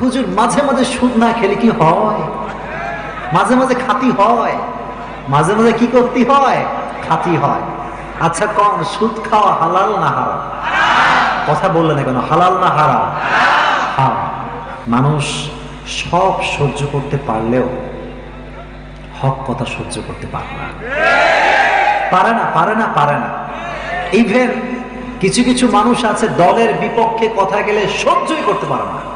হুজুর, মাঝে মাঝে সুদ না খেলে কি হয়? মাঝে মাঝে খাতি হয়। মাঝে মাঝে কি করতে হয়? খাতি হয়। আচ্ছা কম সুদ খাওয়া হালাল না হারাম? কথা বললেন না কেন? হালাল না হারাম? হ্যাঁ মানুষ সব সহ্য করতে পারলেও হক কথা সহ্য করতে পারে না। পারে না পারে না পারে না। ইভেন কিছু কিছু মানুষ আছে, দলের বিপক্ষে কথা গেলে সহ্যই করতে পারে না।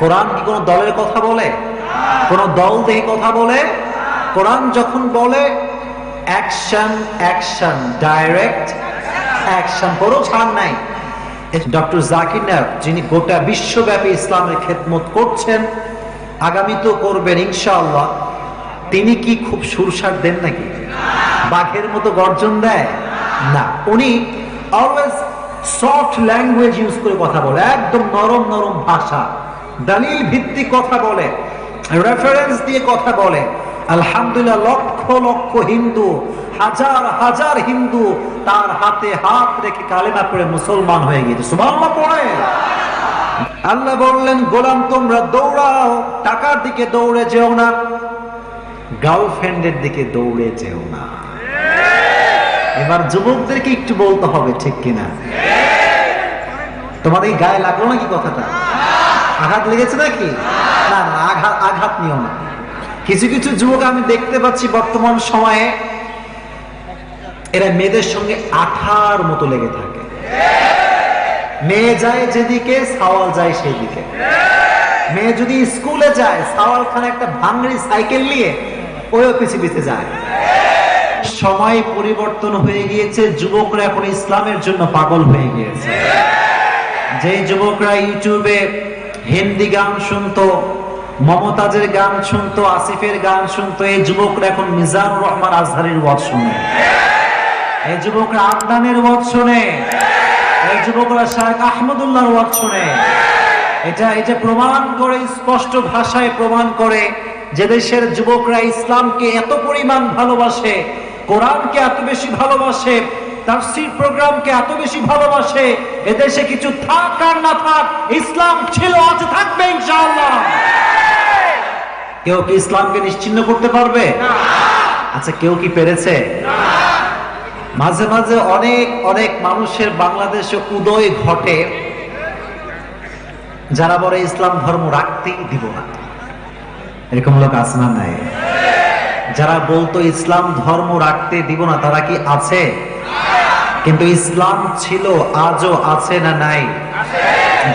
কোরআন কি কোনো দলের কথা বলে? কোন দল দেখে কথা বলে? কোরআন যখন বলে অ্যাকশন অ্যাকশন ডাইরেক্ট অ্যাকশন কোনো ছাড় নাই। ডক্টর জাকির নায়ক, যিনি গোটা বিশ্বব্যাপী ইসলামের খেদমত করছেন, আগামী তো করবেন ইনশাআল্লাহ। তিনি কি খুব সুরসার দেন নাকি? বাঘের মতো গর্জন দেয়? না। উনি অলওয়েজ সফট ল্যাঙ্গুয়েজ ইউজ করে কথা বলে, একদম নরম নরম ভাষা। দলিল ভিত্তিক কথা বলে রেফারেন্স দিয়ে কথা বলে। আলহামদুলিল্লাহ, লক্ষ লক্ষ হিন্দু, হাজার হাজার হিন্দু তার হাতে হাত রেখে কালেমা পড়ে মুসলমান হয়ে গিয়েছে। সুবহানাল্লাহ পড়ে। আল্লাহ বললেন, গোলাম তোমরা দৌড়াও, টাকার দিকে দৌড়ে যেও না, গার্লফ্রেন্ডের দিকে দৌড়ে যেও না। এবার যুবকদেরকে একটু বলতে হবে, ঠিক কিনা? তোমাদের এই গায়ে লাগল নাকি কথাটা? আঘাত লেগেছে নাকি? না না, আঘাত আঘাত নিও না। কিছু কিছু যুবক আমি দেখতে পাচ্ছি বর্তমান সময়ে, এরা মেয়েদের সঙ্গে আঠার মতো লেগে থাকে। মেয়ে যায় যেদিকে, সাওয়াল যায় সেদিকে মেয়ে যদি স্কুলে যায় সাওয়াল খান একটা ভাঙড়ি সাইকেল নিয়ে ওইও পিছে পিছে যায়। সময় পরিবর্তন হয়ে গিয়েছে, যুবকরা এখন ইসলামের জন্য পাগল হয়ে গিয়েছে। যে যুবকরা ইউটিউবে হিন্দি গান শুনতো, মমতাজের গান শুনতো, আসিফের গান শুনতো, এই যুবকরা এখন মিজানুর রহমান আজহারের ওয়াজ শুনে। এই যুবকরা আদনানের ওয়াজ শুনে। এই যুবকরা শাহেখ আহমদুল্লাহর ওয়াজ শুনে। এটা এটা প্রমাণ করে, স্পষ্ট ভাষায় প্রমাণ করে যে দেশের যুবকরা ইসলামকে এত পরিমাণ ভালোবাসে, কোরআনকে এত বেশি ভালোবাসে তাফসীর প্রোগ্রামকে এত বেশি ভালোবাসে এদেশে কিছু থাক আর না থাক ইসলাম ছিল আছে থাকবে ইনশাআল্লাহ। কেউ কি ইসলামকে নিশ্চিন্ন করতে পারবে? আচ্ছা কেউ কি পেরেছে? মাঝে মাঝে অনেক অনেক মানুষের বাংলাদেশে উদয় ঘটে। যারা বলে ইসলাম ধর্ম রাখতেই দিব না। এরকম লোক আছে না নাই? যারা বলতো ইসলাম ধর্ম রাখতে দিব না তারা কি আছে কিন্তু ইসলাম ছিল আজও আছে না নাই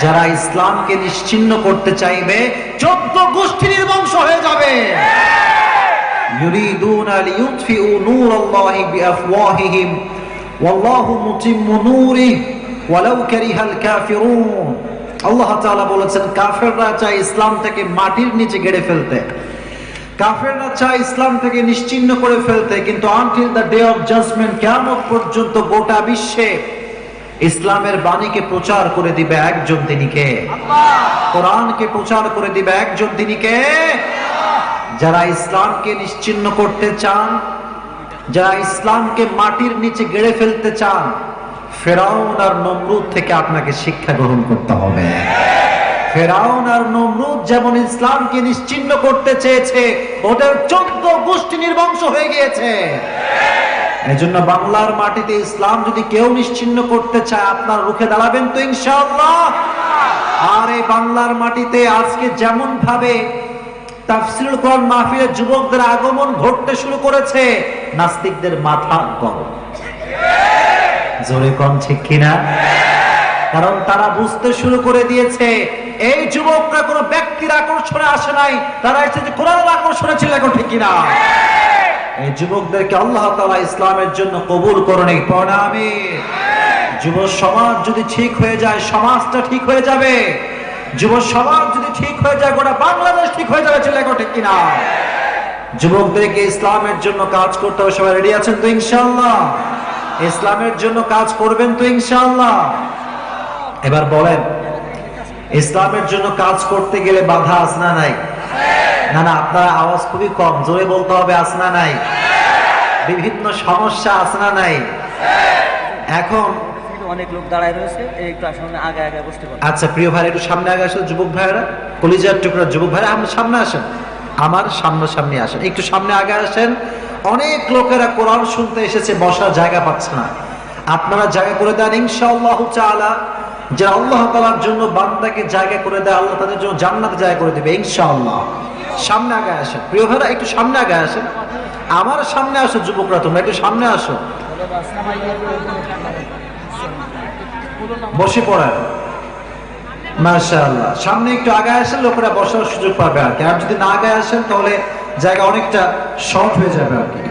যারা ইসলামকে নিশ্চিন্ন করতে চাইবে চোদ্দ গোষ্ঠী নির্বংশ হয়ে যাবে يريدون ليطفئوا نور الله بأفواههم والله متم نوره ولو كره الكافرون আল্লাহ তাআলা বলেছেন কাফেররা চায় ইসলাম থেকে মাটির নিচে গেড়ে ফেলতে কাফেররা চায় ইসলাম থেকে নিশ্চিন্ন করে ফেলতে কিন্তু until the day of judgement কিয়ামত পর্যন্ত গোটা বিশ্বে ইসলামের বাণীকে প্রচার করে দিবে একজন তিনি কে? কোরআনকে প্রচার করে দিবে একজন তিনি কে? যারা ইসলামকে নিশ্চিন্ন করতে চান যারা ইসলামকে মাটির নিচে গেড়ে ফেলতে চান ফেরাউন আর নমরুদ থেকে আপনাকে শিক্ষা গ্রহণ করতে হবে। ফেরাউন আর নমরুদ যেমন ইসলামকে নিশ্চিন্ন করতে চেয়েছে, ওদের চোদ্দ গোষ্ঠী নির্বংশ হয়ে গিয়েছে। এজন্য বাংলার মাটিতে ইসলাম যদি কেউ নিশ্চিন্ন করতে চায়, আপনার রুখে দাঁড়াবেন তো ইনশাআল্লাহ। আর এই বাংলার মাটিতে আজকে যেমন ভাবে তাফসিরুল কোরআন মাহফিলের যুবকদের আগমন ঘটতে শুরু করেছে, নাস্তিকদের মাথা গরম। জোরে কম ঠিক কিনা? কারণ তারা বুঝতে শুরু করে দিয়েছে, এই যুবকরা কোনো ব্যক্তির আকর্ষণে আসে নাই, তারা এসেছে কোরআনের আকর্ষণে ছিল, এখন ঠিক কিনা? এই যুবকদেরকে আল্লাহ তাআলা ইসলামের জন্য কবুল করেন প্রণামী যুব সমাজ যদি ঠিক হয়ে যায়, সমাজটা ঠিক হয়ে যাবে। যুব সমাজ যদি ঠিক হয়ে যায়, গোটা বাংলাদেশ ঠিক হয়ে যাবে, ছেলে ঠিক কিনা? যুবকদেরকে ইসলামের জন্য কাজ করতে হবে, সবাই রেডি আছেন তো ইনশাল্লাহ ইসলামের জন্য কাজ করবেন তো, ইনশাআল্লাহ? এবার বলেন ইসলামের জন্য কাজ করতে গেলে বাধা আসনা নাই? না না আপনার আওয়াজ খুবই কম জোরে বলতে হবে আসনা নাই। বিভিন্ন সমস্যা আসনা নাই। এখন অনেক লোক দাঁড়ায় রয়েছে একটু সামনে আগে আগে বসতে পারব আচ্ছা প্রিয় ভাই একটু সামনে আগে আসেন যুবক ভাইরা কলিজার টুকরা যুবক ভাইরা আপনি সামনে আসেন। আমার সামনে সামনে আসেন। একটু সামনে আগে আসেন। অনেক লোকেরা কোরআন শুনতে এসেছে বসার জায়গা পাচ্ছে না। আপনারা জায়গা করে দেন ইনশাআল্লাহ তাআলা। যে আল্লাহ তাআলার জন্য বান্দাকে জায়গা করে দেয়, আল্লাহ তাদের জন্য জান্নাতে জায়গা করে দেবে, ইনশাআল্লাহ। সামনে আগে আসেন। প্রিয় ভাইরা, একটু সামনে আগে আসেন। আমার সামনে আসো যুবকরা, তোমরা একটু সামনে আসো। বসে পড়েন। মাশাআল্লাহ। সামনে একটু আগে আসেন, লোকেরা বসার সুযোগ পাবে আর কি। আর যদি না আগে আসেন, তাহলে জায়গা অনেকটা শর্ট হয়ে যাবে আর কি।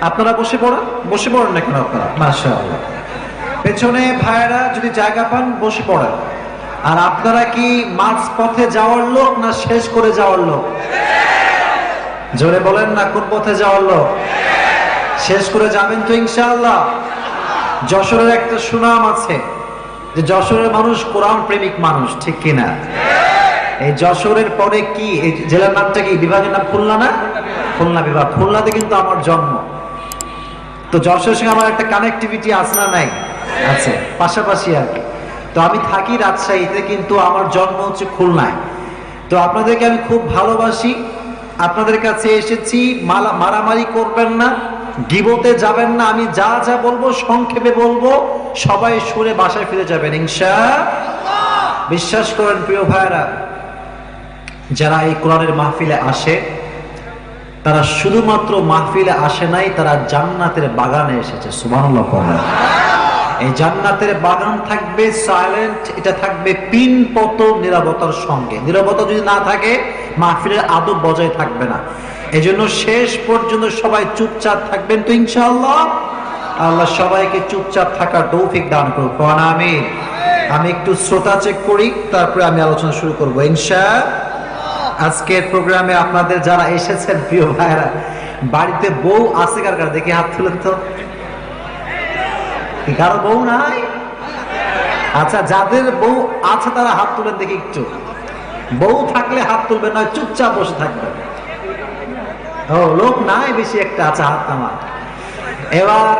আপনারা বসে পড়েন? বসে পড়েন না কেন আপনারা? মাশাআল্লাহ। পেছনে ভাইয়েরা যদি জায়গা পান, বসে পড়েন। আর আপনারা কি মাঝ পথে যাওয়ার লোক না শেষ করে যাওয়ার লোক? জোরে বলেন না, কোন পথে যাওয়ার লোক? শেষ করে যাবেন তো ইনশাআল্লাহ। যশোরের একটা সুনাম আছে যে যশোরের মানুষ কোরআন প্রেমিক মানুষ, ঠিক কিনা এই যশোরের পরে কি? এই জেলার নামটা কি? বিভাগের নাম খুলনা না? খুলনা বিভাগ। খুলনাতে কিন্তু আমার জন্ম। তো যশোরের সঙ্গে আমার একটা কানেক্টিভিটি আছে না নাই? আছে পাশাপাশি আর কি। তো আমি থাকি রাজশাহীতে, কিন্তু আমার জন্ম হচ্ছে খুলনায়। তো আপনাদেরকে আমি খুব ভালোবাসি। আপনাদের কাছে এসেছি, মালা মারামারি করবেন না, গিবতে যাবেন না, আমি যা যা বলব, সংক্ষেপে বলব, সবাই শুনে বাসায় ফিরে যাবেন, ইনশা বিশ্বাস করেন, প্রিয় ভাইরা যারা এই কোরআনের মাহফিলে আসে, তারা শুধুমাত্র মাহফিলে আসে নাই, তারা জান্নাতের বাগানে এসেছে পড়েন এই জান্নাতের বাগান থাকবে সাইলেন্ট এটা থাকবে পিন পত নিরাপত্তার সঙ্গে। নিরাপত্তা যদি না থাকে, মাহফিলের আদব বজায় থাকবে না। এই জন্য শেষ পর্যন্ত সবাই চুপচাপ থাকবেন তো ইনশাআল্লাহ? আল্লাহ সবাইকে চুপচাপ থাকার তৌফিক দান করুক। আমি আমি একটু শ্রোতা চেক করি, তারপরে আমি আলোচনা শুরু করব। ইনশা আজকের প্রোগ্রামে আপনাদের যারা এসেছেন, প্রিয় ভাইরা বাড়িতে বউ আছে কার কার? দেখি হাত তুলেন তো। কি কারও বউ নাই? আচ্ছা যাদের বউ আছে তারা হাত তুলেন দেখি একটু। বউ থাকলে হাত তুলবেন নয় চুপচাপ বসে থাকবেন ও, লোক নাই বেশি একটা আছে হাত নামা এবার,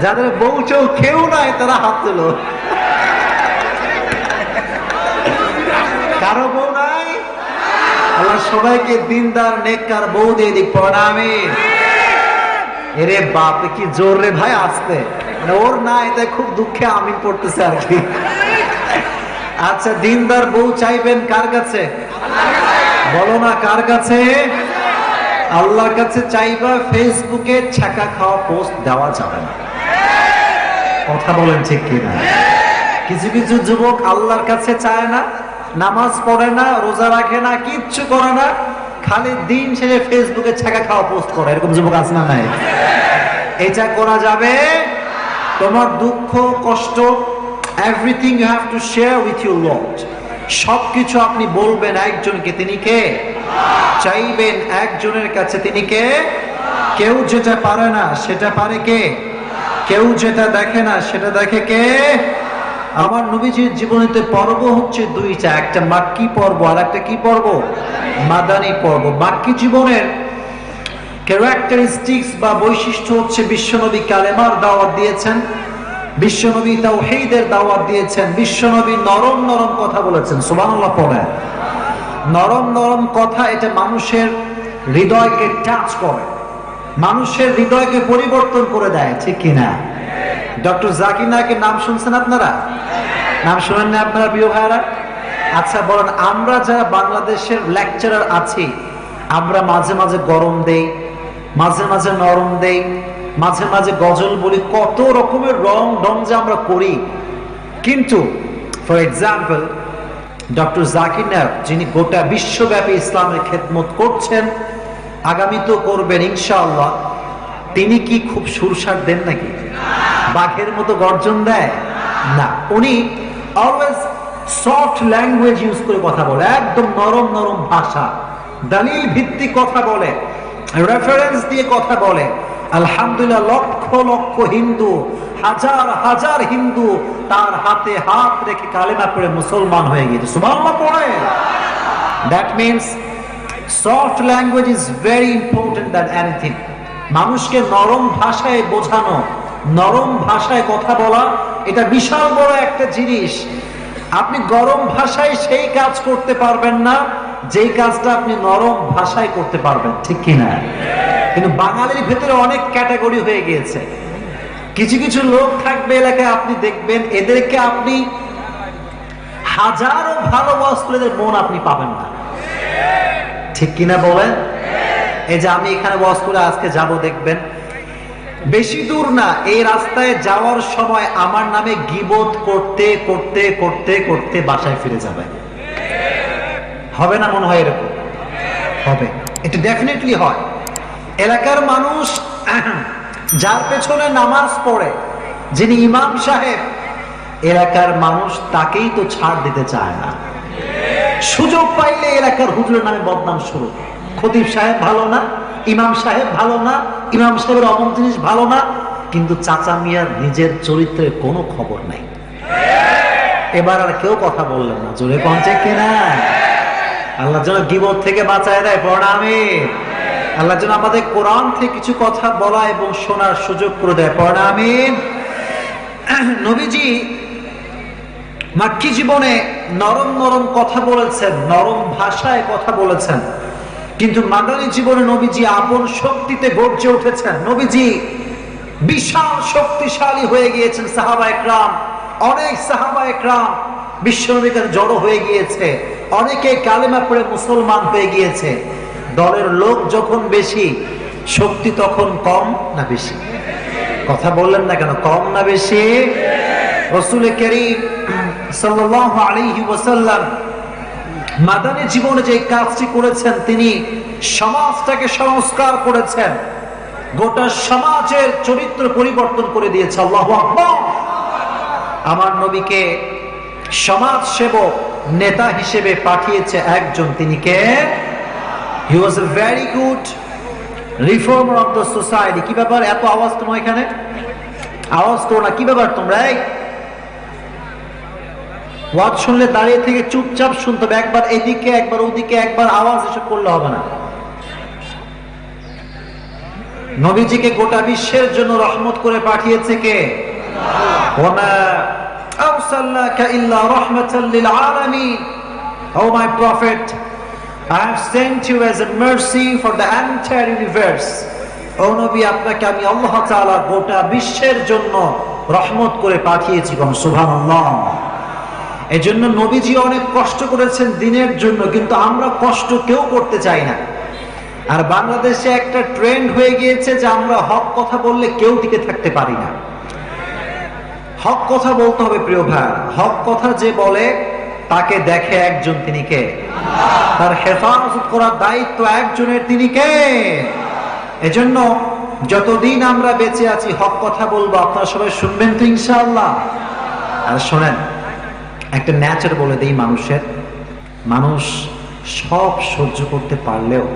যাদের বউ চৌ কেউ নাই, তারা হাত তুলো। কারও বউ নাই? আল্লাহ সবাইকে দিনদার, নেককার বউ দিয়ে দিক প্রণামী এরে বাপ কি জোর রে ভাই, আসতে। মানে ওর না এটা খুব দুঃখে আমি পড়তেছে আর কি। আচ্ছা দিনদার বউ চাইবেন কার কাছে? বলো না কার কাছে? আল্লাহর কাছে চাইবা, ফেসবুকে ছাকা খাওয়া পোস্ট দেওয়া যাবে না। কথা বলেন ঠিক কিনা? কিছু কিছু যুবক আল্লাহর কাছে চায় না, নামাজ পড়ে না, রোজা রাখে না, কিচ্ছু করে না, খালি দিন শেষে ফেসবুকে ছাকা খাওয়া পোস্ট করে। এরকম যুবক আছে না নাই? এটা করা যাবে তোমার দুঃখ, কষ্ট everything you have to share with your Lord সবকিছু আপনি বলবেন একজনকে, তিনি কে? চাইবেন একজনের কাছে, তিনি কে? কেউ যেটা পারে না, সেটা পারে কে? কেউ যেটা দেখে না, সেটা দেখে কে? আমার নবীজির জীবনীতে পর্ব হচ্ছে দুইটা, একটা মাক্কি পর্ব আর একটা কি পর্ব? মাদানি পর্ব। মাক্কি জীবনের ক্যারেক্টারিস্টিক্স বা বৈশিষ্ট্য হচ্ছে বিশ্বনবী কালেমার দাওয়াত দিয়েছেন, বিশ্বনবী তাওহীদের দাওয়াত দিয়েছেন, বিশ্বনবী নরম নরম কথা বলেছেন, সুবহানাল্লাহ পড়েন নরম নরম কথা এটা মানুষের হৃদয়কে টাচ করে, মানুষের হৃদয়কে পরিবর্তন করে দেয়, ঠিক কিনা ডক্টর জাকির নায়কের নাম শুনছেন আপনারা? নাম শুনেন না আপনারা প্রিয় ভাইরা আচ্ছা বলেন, আমরা যারা বাংলাদেশের লেকচারার আছি, আমরা মাঝে মাঝে গরম দেই মাঝে মাঝে নরম দেই, মাঝে মাঝে গজল বলি, কত রকমের রং ঢং যে আমরা করি। কিন্তু for example doctor Zakir Naik যিনি গোটা বিশ্বব্যাপী ইসলামের খেদমত করছেন, আগামী তো করবেন ইনশাআল্লাহ, তিনি কি খুব সুরসার দেন নাকি? বাঘের মতো গর্জন দেয়? না, উনি অলওয়েজ সফট ল্যাঙ্গুয়েজ ইউজ করে কথা বলে, একদম নরম নরম ভাষা, দলিল ভিত্তিক কথা বলে। রেফারেন্স দিয়ে কথা বলে। আলহামদুলিল্লাহ, লক্ষ লক্ষ হিন্দু, হাজার হাজার হিন্দু তার হাতে হাত রেখে কালেমা পড়ে মুসলমান হয়ে গিয়েছে। সুবহানাল্লাহ পড়ে। That means soft language is very important than anything মানুষকে নরম ভাষায় বোঝানো, নরম ভাষায় কথা বলা, এটা বিশাল বড় একটা জিনিস। আপনি গরম ভাষায় সেই কাজ করতে পারবেন না। যেই কাজটা আপনি নরম ভাষায় করতে পারবেন, ঠিক কিনা? কিন্তু বাঙালির ভেতরে অনেক ক্যাটাগরি হয়ে গিয়েছে। কিছু কিছু লোক থাকবে এলাকায়, আপনি দেখবেন, এদেরকে আপনি হাজারো ভালো বস্ত্র এদের মন আপনি পাবেন না। ঠিক কিনা বলেন? এই যে আমি এখানে বস করে আজকে যাব, দেখবেন। বেশি দূর না, এই রাস্তায় যাওয়ার সময় আমার নামে গিবোধ করতে করতে করতে করতে বাসায় ফিরে যাবে। হবে না মনে হয় এরকম? হবে। এটা ডেফিনেটলি হয়। এলাকার মানুষ যার পেছনে নামাজ পড়ে, যিনি ইমাম সাহেব, এলাকার মানুষ তাকেই তো ছাড় দিতে চায় না। সুযোগ পাইলে এলাকার হুজুরের নামে বদনাম শুরু। খতিব সাহেব ভালো না, ইমাম সাহেব ভালো না, ইমাম সাহেবের অমন জিনিস ভালো না, কিন্তু চাচা মিয়ার নিজের চরিত্রের কোনো খবর নাই। এবার আর কেউ কথা বললেন না। জোরে পৌঁছে কিনা? আল্লাহ যেন গিবত থেকে বাঁচায় দেয় প্রণামে আল্লাহ যেন আমাদের কোরআন থেকে কিছু কথা বলা এবং শোনার সুযোগ করে দেয় প্রণামিন নবীজি মাক্কি জীবনে নরম নরম কথা বলেছেন, নরম ভাষায় কথা বলেছেন। কিন্তু মাদানী জীবনে নবীজি আপন শক্তিতে গর্জে উঠেছেন। নবীজি বিশাল শক্তিশালী হয়ে গিয়েছেন সাহাবা একরাম অনেক সাহাবা একরাম বিশ্বনবীর কাছে জড়ো হয়ে গিয়েছে। অনেকে কালেমা পড়ে মুসলমান হয়ে গিয়েছে। দলের লোক যখন বেশি, শক্তি তখন কম না বেশি? কথা বললেন না কেন? কম না বেশি? রসুল করিম ওয়াসাল্লাম মাদানী জীবনে যে কাজটি করেছেন, তিনি সমাজটাকে সংস্কার করেছেন। গোটা সমাজের চরিত্র পরিবর্তন করে দিয়েছে। আল্লাহ আমার নবীকে সমাজ সেবক নেতা হিসেবে পাঠিয়েছে একজন। তিনি কে? He was a very good reformer of the society কি ব্যাপার? এত আওয়াজ তোমার এখানে? আওয়াজ তো না, কি ব্যাপার তোমরা ওয়াজ শুনলে দাঁড়িয়ে থেকে চুপচাপ শুনতে হবে। একবার এদিকে, একবার ওদিকে, একবার আওয়াজ, এসব করলে হবে না। নবীজিকে গোটা বিশ্বের জন্য রহমত করে পাঠিয়েছে কে? ইল্লা রাহমাতাল লিল আলামিন O my prophet I have sent you as a mercy for the entire universe. ও নবী, আপনাকে আমি আল্লাহ তাআলা গোটা বিশ্বের জন্য রহমত করে পাঠিয়েছি কোন সুবহানাল্লাহ। এজন্য নবীজি অনেক কষ্ট করেছেন দিনের জন্য, কিন্তু আমরা কষ্ট কেউ করতে চাই না। আর বাংলাদেশে একটা ট্রেন্ড হয়ে গিয়েছে যে আমরা হক কথা বললে কেউ টিকে থাকতে পারি না। হক কথা বলতে হবে, প্রিয় ভাই। হক কথা যে বলে, তাকে দেখে একজন তিনি কে? তার হেফাজত করার দায়িত্ব একজনের তিনি কে? এজন্য যতদিন আমরা বেঁচে আছি, হক কথা বলব, আপনারা সবাই শুনবেন তো ইনশাআল্লাহ। আর শোনেন, একটা ন্যাচার বলে দেই মানুষের। মানুষ সব সহ্য করতে পারলেও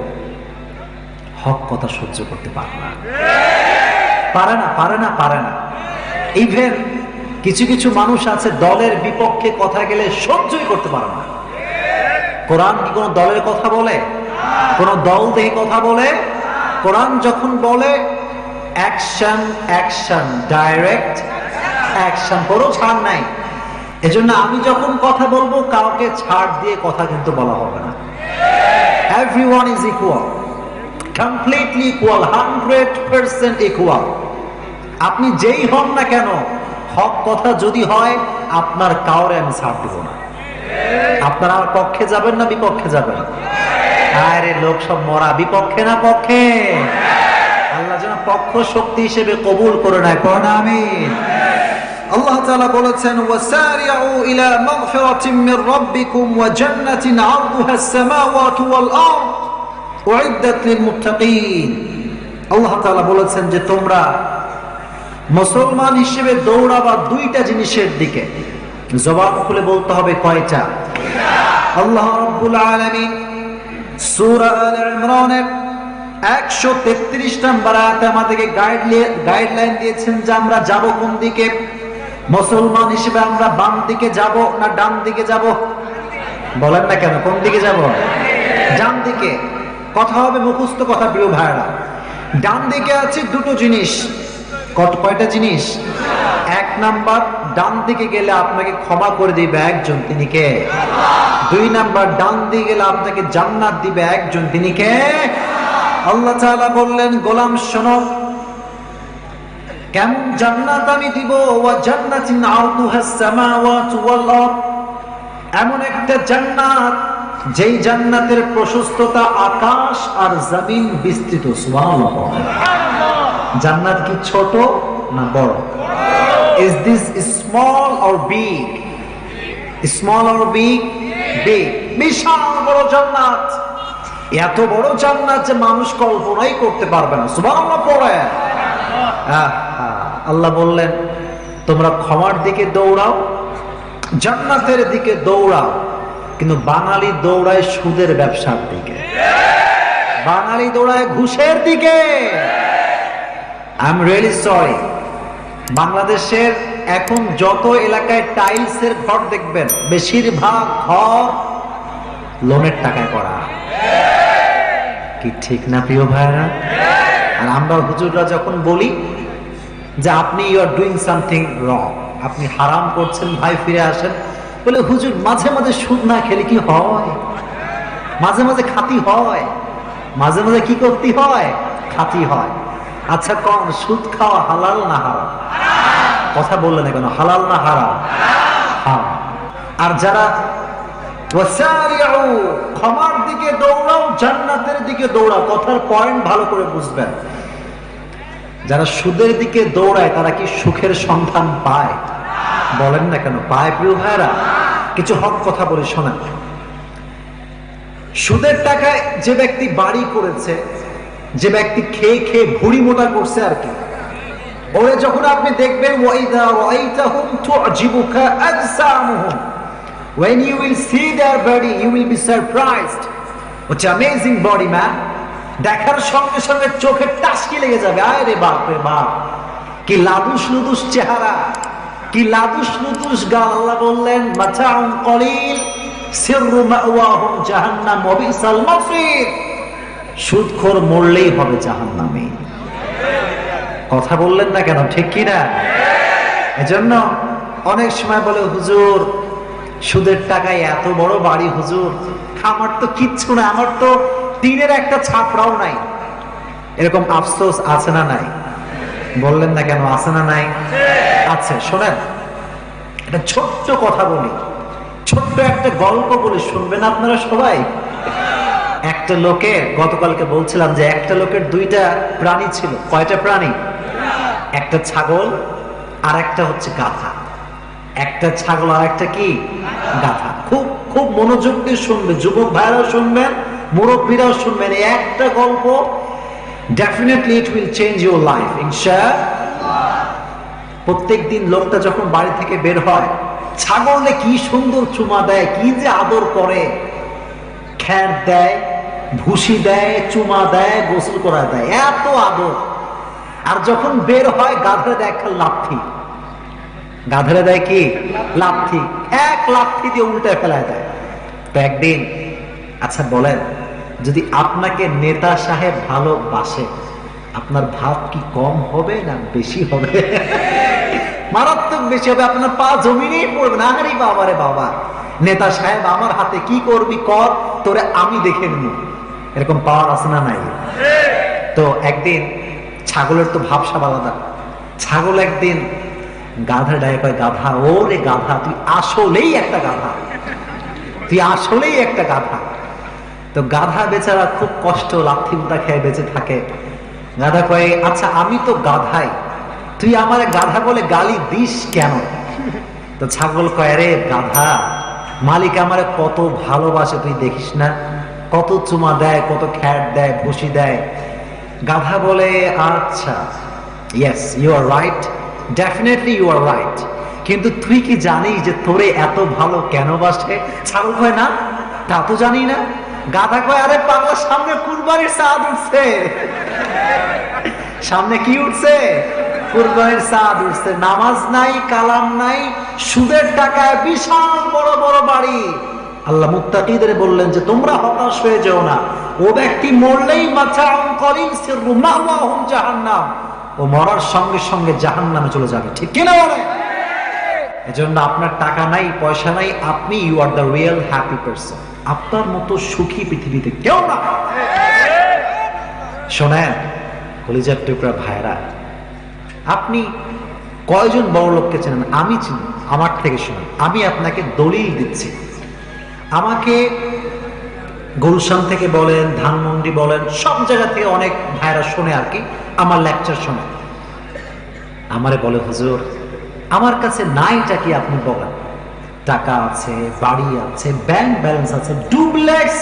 হক কথা সহ্য করতে পারে না। পারে না পারে না পারে না। ইভেন কিছু কিছু মানুষ আছে, দলের বিপক্ষে কথা গেলে সহ্যই করতে পারে না। কোরআন কি কোনো দলের কথা বলে? কোন দল দেখে কথা বলে? কোরআন যখন বলে অ্যাকশন অ্যাকশন ডাইরেক্ট অ্যাকশন কোনো ছাড় নাই। এজন্য আমি যখন কথা বলব, কাউকে ছাড় দিয়ে কথা কিন্তু বলা হবে না। Everyone is equal completely equal hundred percent equal আপনি যেই হন না কেন হক কথা যদি হয়, আপনার কাউরে আমি ছাড় দিব না। আপনারা আমার পক্ষে যাবেন না বিপক্ষে যাবেন? আরে, লোক সব মরা। বিপক্ষে না পক্ষে? আল্লাহ যেন পক্ষ শক্তি হিসেবে কবুল করে নেয়। প্রণামী আল্লাহ তাআলা বলেছেন ওয়াসারিউ ইলা মাগফিরাতিন মির রাব্বিকুম ওয়া জান্নাতিন আরদুহা আস-সামাওয়াতু ওয়াল আরদ। উইদ্দাত লিল মুত্তাকিন। আল্লাহ তাআলা বলেছেন যে তোমরা মুসলমান হিসেবে দৌড়াবা দুইটা জিনিসের দিকে। জবাব খুলে বলতে হবে কয়টা? আল্লাহ রাব্বুল আলামিন সূরা আলে ইমরানের 133 নম্বর আয়াতে আমাদেরকে গাইডলাইন দিয়েছেন যে আমরা যাব কোন দিকে? মুসলমান হিসেবে আমরা বাম দিকে যাব না ডান দিকে যাব? বলেন না কেন, কোন দিকে যাব? ডান দিকে। কথা হবে মুখস্থ কথা, প্রিয় ভাইরা ডান দিকে আছে দুটো জিনিস। কত কয়টা জিনিস? এক নাম্বার, ডান দিকে গেলে আপনাকে ক্ষমা করে দিবে একজন, তিনি কে? দুই নাম্বার, ডান দিকে গেলে আপনাকে জান্নাত দিবে একজন, তিনি কে? আল্লাহ তাআলা বললেন, গোলাম শোনো, কেমন জান্নাত আমি দিব? ওয়া জান্নাতিন আরদুহাস সামাওয়াতু ওয়াল আরদ। এমন একটা জান্নাত, যেই জান্নাতের প্রশস্ততা আকাশ আর জমিন বিস্তৃত, সুবহানাল্লাহ। জান্নাত কি ছোট না বড়? Is this small or big small or big big বিশাল বড় জান্নাত। এত বড় জান্নাত যে মানুষ কল্পনাই করতে পারবে না। সুবহানাল্লাহ পড়ে। আহা, আল্লাহ বললেন তোমরা ক্ষমার দিকে দৌড়াও জান্নাতের দিকে দৌড়াও। কিন্তু বাঙালি দৌড়ায় সুদের ব্যবসার দিকে। বাঙালি দৌড়ায় ঘুষের দিকে। আই এম রিয়েলি সরি বাংলাদেশের এখন যত এলাকায় টাইলসের ঘর দেখবেন, বেশিরভাগ ঘর লোনের টাকায় করা। কি ঠিক না প্রিয় ভাইরা আর আমরা হুজুররা যখন বলি যে আপনি you are doing something wrong আপনি হারাম করছেন, ভাই ফিরে আসেন, বলে হুজুর মাঝে মাঝে সুদ না খেলে কি হয়? মাঝে মাঝে খাতি হয়। মাঝে মাঝে কি করতে হয়? খাতি হয়। আচ্ছা কম সুদ খাওয়া হালাল না হারাম? কথা বললেন না কেন? হালাল না হারাম? আর যারা ক্ষমার দিকে দৌড়াও, জান্নাতের দিকে দৌড়াও, কথার পয়েন্ট ভালো করে বুঝবেন। যারা সুদের দিকে দৌড়ায়, তারা কি সুখের সন্ধান পায়? বলেন না কেন? পায় প্রিয় ভাইরা কিছু হক কথা বলে, শোনেন। সুদের টাকায় যে ব্যক্তি বাড়ি করেছে যে ব্যক্তি খেয়ে খেয়ে ভুড়ি মোটা করছে আর কি। ওরে যখন আপনি দেখবেন, ওয়াইদা রাআইতাহুম তু'জিবুকা আজসামুহুম। When you will see their body, you will be surprised. হচ্ছে অ্যামেজিং বডি ম্যান দেখার সঙ্গে সঙ্গে চোখের টাসকি লেগে যাবে। আয় রে বাপ রে বাপ। কি লাদুস লুদুস চেহারা। কি লাদুস লুদুস গাল আল্লাহ বললেন, মাতাউন কলিল, সিররু মাওয়াহুম জাহান্নাম ওয়া বিসাল মাসির সুদখোর মরলেই হবে জাহান্নামে। কথা বললেন না কেন? ঠিক কি না এজন্য অনেক সময় বলে, হুজুর, সুদের টাকায় এত বড় বাড়ি, হুজুর, আমার তো কিচ্ছু না আমার তো টিনের একটা ছাপড়াও নাই। এরকম আফসোস আছে না নাই? বললেন না কেন, আছে না নাই? আছে, শোনেন, একটা ছোট্ট কথা বলি। ছোট্ট একটা গল্প বলি, শুনবেন আপনারা সবাই? একটা লোকের গতকালকে বলছিলাম যে একটা লোকের দুইটা প্রাণী ছিল। কয়টা প্রাণী? একটা ছাগল আর একটা হচ্ছে গাথা একটা ছাগল আর একটা কি? গাথা খুব খুব মনোযোগ দিয়ে শুনবে, যুবক ভাইরাও শুনবেন মুরব্বীরাও শুনবেন এই একটা গল্প definitely it will change your life ইনশা প্রত্যেক দিন লোকটা যখন বাড়ি থেকে বের হয়, ছাগলে কি সুন্দর চুমা দেয়, কি যে আদর করে, খ্যার দেয় ভুসি দেয়, চুমা দেয়, গোসল করা দেয়। এত আদর। আর যখন বের হয়, গাধরে দেয় একটা লাথি গাধরে দেয় কি? লাথি এক লাথি দিয়ে উল্টে ফেলায় দেয়। তো একদিন আচ্ছা বলেন, যদি আপনাকে নেতা সাহেব ভালোবাসে, আপনার ভাব কি কম হবে না বেশি হবে? মারাত্মক বেশি হবে। আপনার পা জমিনেই পড়বে না। আরে বাবা রে বাবা। নেতা সাহেব, আমার হাতে কি করবি কর, তোরে আমি দেখে নিব। এরকম পাওয়ার আছে না নাই? তো একদিন ছাগলের তো ভাবসাব আলাদা। ছাগল একদিন গাধা ডায় কয়, গাধা ও রে গাধা, তুই আসলেই একটা গাধা। তুই আসলেই একটা গাধা। তো গাধা বেচারা খুব কষ্ট, লাথি উতা খেয়ে বেঁচে থাকে। গাধা কয়ে আচ্ছা আমি তো গাধাই। তুই আমার গাধা বলে গালি দিস কেন? তো ছাগল কয় রে গাধা মালিক আমারে কত ভালোবাসে তুই দেখিস না? কত চুমা দেয়, কত খ্যাট দেয় ভুসি দেয়। গাধা বলে আচ্ছা yes you are right definitely you are right কিন্তু তুই কি জানিস যে তোরে এত ভালো কেন বাসে? ছাগল হয় না, তা তো জানি না। গাধা কয়, আরে পাগলার সামনে কুরবানির চাঁদ উঠছে। সামনে কি উঠছে? কুরবানির চাঁদ উঠছে নামাজ নাই, কালাম নাই, সুদের টাকায় বিশাল বড় বড় বাড়ি। আল্লাহ মুত্তাকিদের বললেন যে, তোমরা হতাশ হয়ে না। ও ব্যক্তি মরলেই ও মরার সঙ্গে সঙ্গে জাহান নামে চলে যাবে। ঠিক কিনা এজন্য আপনার টাকা নাই, পয়সা নাই, আপনি you are the real happy person আপনার মতো সুখী পৃথিবীতে কেউ না। শোনেন, কলিজার টুকরা ভাইরা আপনি কয়জন বড় লোককে চেনেন? আমি চিনি, আমার থেকে শুনুন। আমি আপনাকে দলিল দিচ্ছি। আমাকে গুলশান থেকে বলেন, ধানমন্ডি বলেন, সব জায়গা থেকে অনেক ভাইরা শোনে আর কি, আমার লেকচার শোনে। আমারে বলে, হুজুর, আমার কাছে নাইটা কি আপনি বলেন? টাকা আছে, বাড়ি আছে ব্যাংক ব্যালেন্স আছে ডুপ্লেক্স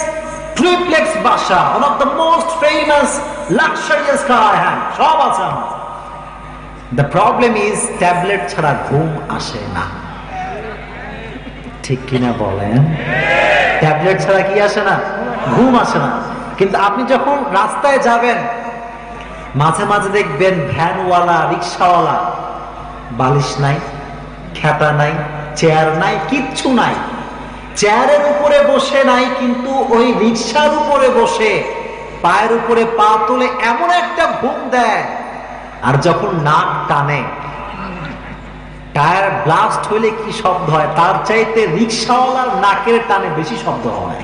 ট্রিপ্লেক্স বাসা one of the most famous luxurious car have সব আছে আমার। দ্য প্রবলেম ইজ ট্যাবলেট ছাড়া ঘুম আসে না। ঠিক কিনা বলেন? ট্যাবলেট ছাড়া কি আসে না? ঘুম আসে না। কিন্তু আপনি যখন রাস্তায় যাবেন, মাঝে মাঝে দেখবেন ভ্যানওয়ালা, রিক্সাওয়ালা, বালিশ নাই, খেতা নাই, চেয়ার নাই, কিচ্ছু নাই। চেয়ারের উপরে বসে নাই, কিন্তু ওই রিক্সার উপরে বসে, পায়ের উপরে পা তুলে এমন একটা ঘুম দেয়। আর যখন নাক টানে, টায়ার ব্লাস্ট হইলে কি শব্দ হয়? তার চাইতে রিক্সাওয়ালার নাকের টানে বেশি শব্দ হয়।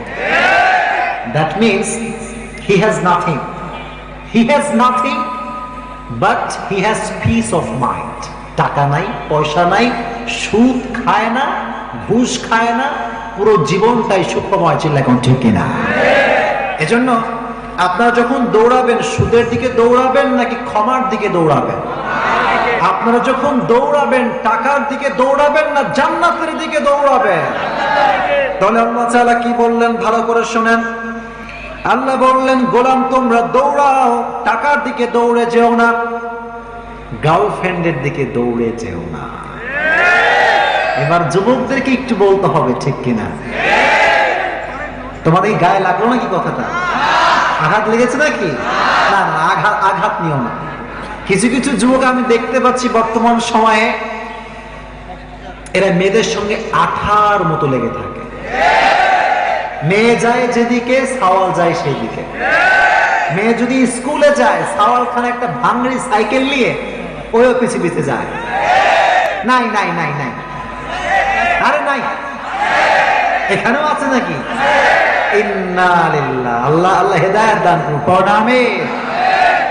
That means he has nothing he has nothing but he has peace of mind টাকা নাই, পয়সা নাই, সুদ খায় না, ঘুষ খায় না, পুরো জীবনটাই সুখময় ছিল এখন ঠিক কিনা। এজন্য আপনারা যখন দৌড়াবেন, সুদের দিকে দৌড়াবেন নাকি ক্ষমার দিকে দৌড়াবেন? আপনারা যখন দৌড়াবেন, টাকার দিকে দৌড়াবেন না জান্নাতের দিকে দৌড়াবেন? তাহলে আল্লাহ তাআলা কি বললেন? ভালো করে শোনেন। আল্লাহ বললেন, গোলাম তোমরা দৌড়াও, টাকার দিকে দৌড়ে যেও না, গার্লফ্রেন্ডের দিকে দৌড়ে যেও না। এবার যুবকদেরকে একটু বলতে হবে, ঠিক কিনা? তোমাদের এই গায়ে লাগল নাকি কথাটা? আঘাত লেগেছে নাকি? না আঘাত আঘাত নিও না। কিছু কিছু যুবক আমি দেখতে পাচ্ছি বর্তমান সময়ে, এরা মেয়েদের সঙ্গে আঠার মতো লেগে থাকে। মেয়ে যায় যেদিকে, সাওয়াল যায় সেদিকে মেয়ে যদি স্কুলে যায় সাওয়াল খান একটা ভাঙড়ি সাইকেল নিয়ে ওই পিছে পিছে যায়। নাই নাই নাই নাই। আরে নাই। এখানেও আছে নাকি? আল্লাহ আল্লাহ হেদায়েত দান করুন।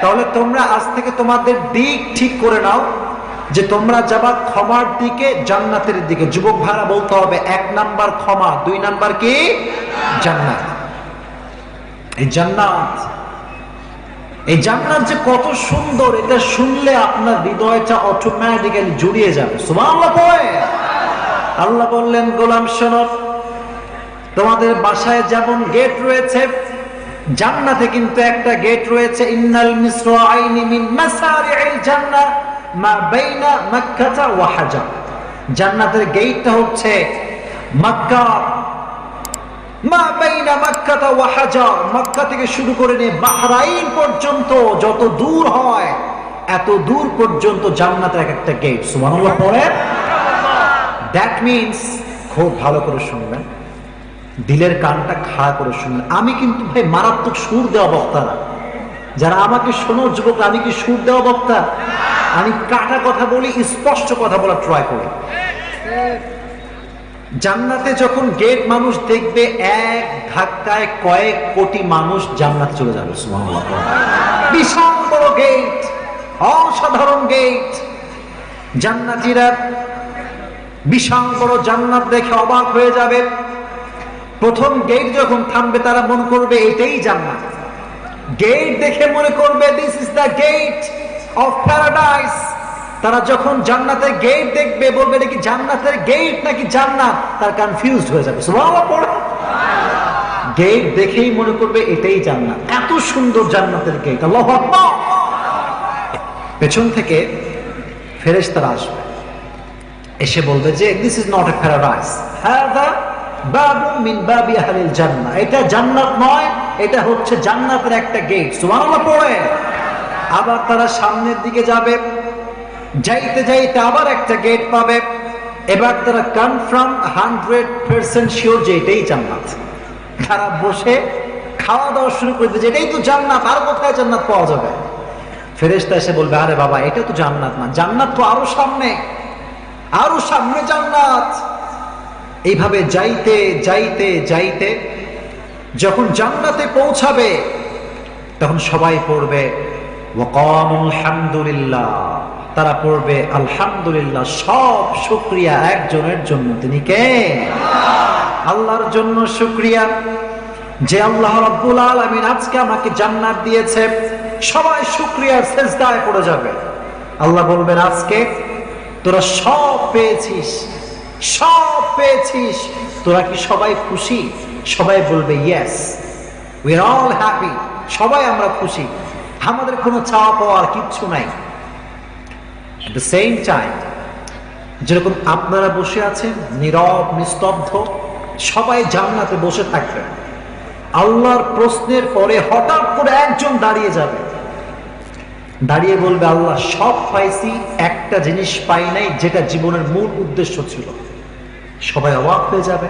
তাহলে তোমরা আজ থেকে তোমাদের দিক ঠিক করে নাও, যে তোমরা যাবা ক্ষমার দিকে, জান্নাতের দিকে। যুবক ভাড়া বলতে হবে, এক নাম্বার ক্ষমা, দুই নাম্বার কি? জান্নাত। এই জান্নাত এই জান্নাত যে কত সুন্দর, এটা শুনলে আপনার হৃদয়টা অটোমেটিক্যালি জুড়িয়ে যাবে। আল্লাহ বললেন, গোলাম শোনো তোমাদের বাসায় যেমন গেট রয়েছে, জান্নাতে কিন্তু একটা গেট রয়েছে, ইন্নাল মিসরাইনি মিন মাসারি'িল জান্নাহ মা বাইনা মাক্কাতা ওয়া হাজার। জান্নাতের গেটটা হচ্ছে মক্কা। মা বাইনা মাক্কাতা ওয়া হাজার। মক্কা থেকে শুরু করে নিয়ে বাহরাইন পর্যন্ত যত দূর হয়, এত দূর পর্যন্ত জান্নাতের এক একটা গেট সুবহানাল্লাহ পড়ে দ্যাট মিন্স খুব ভালো করে শুনবেন। দিলের কানটা খাড়া করে শুনবেন আমি কিন্তু ভাই মারাত্মক সুর দেওয়া বক্তা না। যারা আমাকে শোনো যুবক, আমি কি সুর দেওয়া বক্তা? আমি কাটা কথা বলি, স্পষ্ট কথা বলার ট্রাই করি। জান্নাতে যখন গেট মানুষ দেখবে, এক ধাক্কায় কয়েক কোটি মানুষ জান্নাতে চলে যাবে বিশাল বড় গেট অসাধারণ গেট জান্নাতীরা বিশাল বড় জান্নাত দেখে অবাক হয়ে যাবে। প্রথম গেট যখন থামবে, তারা মনে করবে এটাই জান্নাত। গেট দেখে মনে করবে this is the gate of paradise তারা যখন জান্নাতের গেট দেখবে, বলবে, এটা কি জান্নাতের গেট নাকি জান্নাত? তার কনফিউজড হয়ে যাবে। পড়ে। গেট দেখেই মনে করবে, এটাই জান্নাত। এত সুন্দর জান্নাতের গেট আল্লাহু পেছন থেকে ফেরেশতারা আসবে। এসে বলবে যে this is not a paradise হাদা বাবু মিন এটা জান্নাত নয়, এটা হচ্ছে জান্নাতের একটা গেট আবার তারা সামনের দিকে যাইতে যাইতে আবার একটা গেট এবার তারা জান্নাত। বসে খাওয়া দাওয়া শুরু এটাই তো কোথায় জান্নাত পাওয়া যাবে? বলবে, আরে বাবা, এটা তো জান্নাত তো আরও সামনে। আরও সামনে জান্নাত। এইভাবে যাইতে যাইতে যাইতে যখন জান্নাতে পৌঁছাবে, তখন সবাই পড়বে, ওয়াকামুল হামদুলিল্লাহ। তারা পড়বে, আলহামদুলিল্লাহ, সব শুক্রিয়া একজনের জন্য। তিনি কে? আল্লাহর জন্য শুক্রিয়া। যে আল্লাহ রাব্বুল আলামিন আজকে আমাকে জান্নাত দিয়েছে, সবাই শুক্রিয়ার সেজদায় পড়ে যাবে। আল্লাহ বলবেন, আজকে তোরা সব পেয়েছিস। সব পেয়েছিস। তোরা কি সবাই খুশি? সবাই বলবে yes we are all happy সবাই আমরা খুশি। আমাদের কোনো চাওয়া পাওয়ার কিচ্ছু নাই। The same time, যেরকম আপনারা বসে আছেন, নীরব, নিস্তব্ধ, সবাই জান্নাতে বসে থাকবেন আল্লাহর প্রশ্নের পরে হঠাৎ করে একজন দাঁড়িয়ে যাবে। দাঁড়িয়ে বলবে, আল্লাহ, সব পাইছি, একটা জিনিস পাই নাই, যেটা জীবনের মূল উদ্দেশ্য ছিল। সবাই অবাক হয়ে যাবে।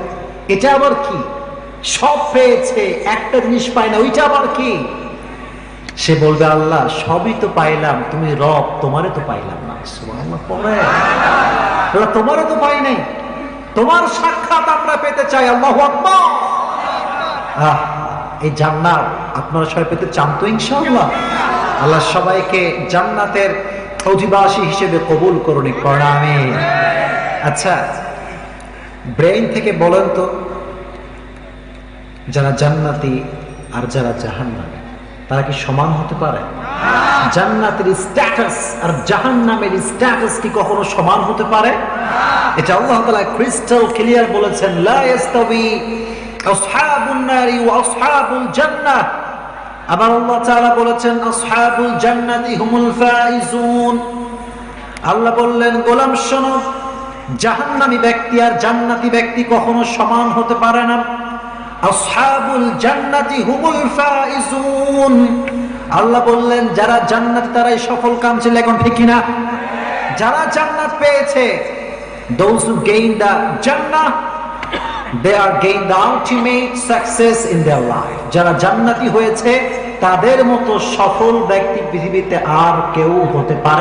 এটা আবার কি? সব পেয়েছে, একটা জিনিস পাই না, ওইটা আবার কি? সে বলবে, আল্লাহ, সবই তো পাইলাম, তুমি রব, তোমারে তো পাইলাম না। তোমারও তো পাই নাই। তোমার সাক্ষাৎ আমরা পেতে চাই, আল্লাহ এই জান্নাত আপনারা সবাই পেতে চান তো, ইনশাআল্লাহ। আল্লাহ সবাইকে জান্নাতের অধিবাসী হিসেবে কবুল করুন আমি আচ্ছা ব্রেইন থেকে বলেন তো, যারা জান্নাতি আর যারা জাহান্নামী, তারা কি সমান হতে পারে? জান্নাতের স্ট্যাটাস আর জাহান্নামের স্ট্যাটাস কি কখনো সমান হতে পারে? এটা আল্লাহ তাআলা ক্রিস্টাল ক্লিয়ার বলেছেন, লা আবার আল্লাহ তাআলা বলেছেন, আসহাবুল জান্নাতি হুমুল ফাইজুন। আল্লাহ বললেন, গোলাম শোনো জাহান্নামী ব্যক্তি আর জান্নাতি ব্যক্তি কখনো সমান হতে পারে না। আসহাবুল জান্নাতি হুমুল ফাইজুন। আল্লাহ বললেন, যারা জান্নাত তারাই সফল কাম ছিল এখন ঠিক কিনা? যারা জান্নাত পেয়েছে, those who gain the jannah, they are gain the ultimate success in their life. যারা জান্নাতি হয়েছে, তাদের মতো সফল ব্যক্তি পৃথিবীতে আর কেউ হতে পারে